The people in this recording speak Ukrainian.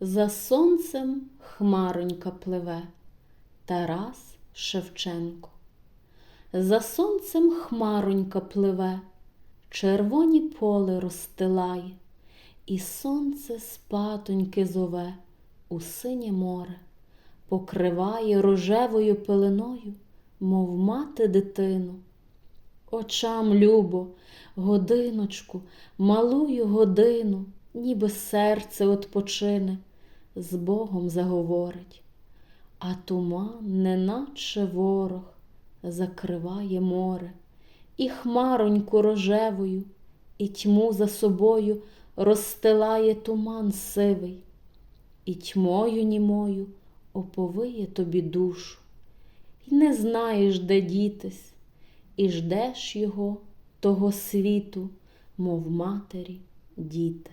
За сонцем хмаронька пливе Тарас Шевченко. За сонцем хмаронька пливе, червоні поле розстилає, і сонце спатоньки зове у синє море, покриває рожевою пеленою, мов мати дитину. Очам любо, годиночку, малую годину, ніби серце отпочине, з Богом заговорить, а туман, неначе ворог, закриває море, і хмароньку рожевою, і тьму за собою розстилає туман сивий, і тьмою німою оповиє тобі душу, І не знаєш, де дітись, і ждеш його, того світу, мов матері, діти.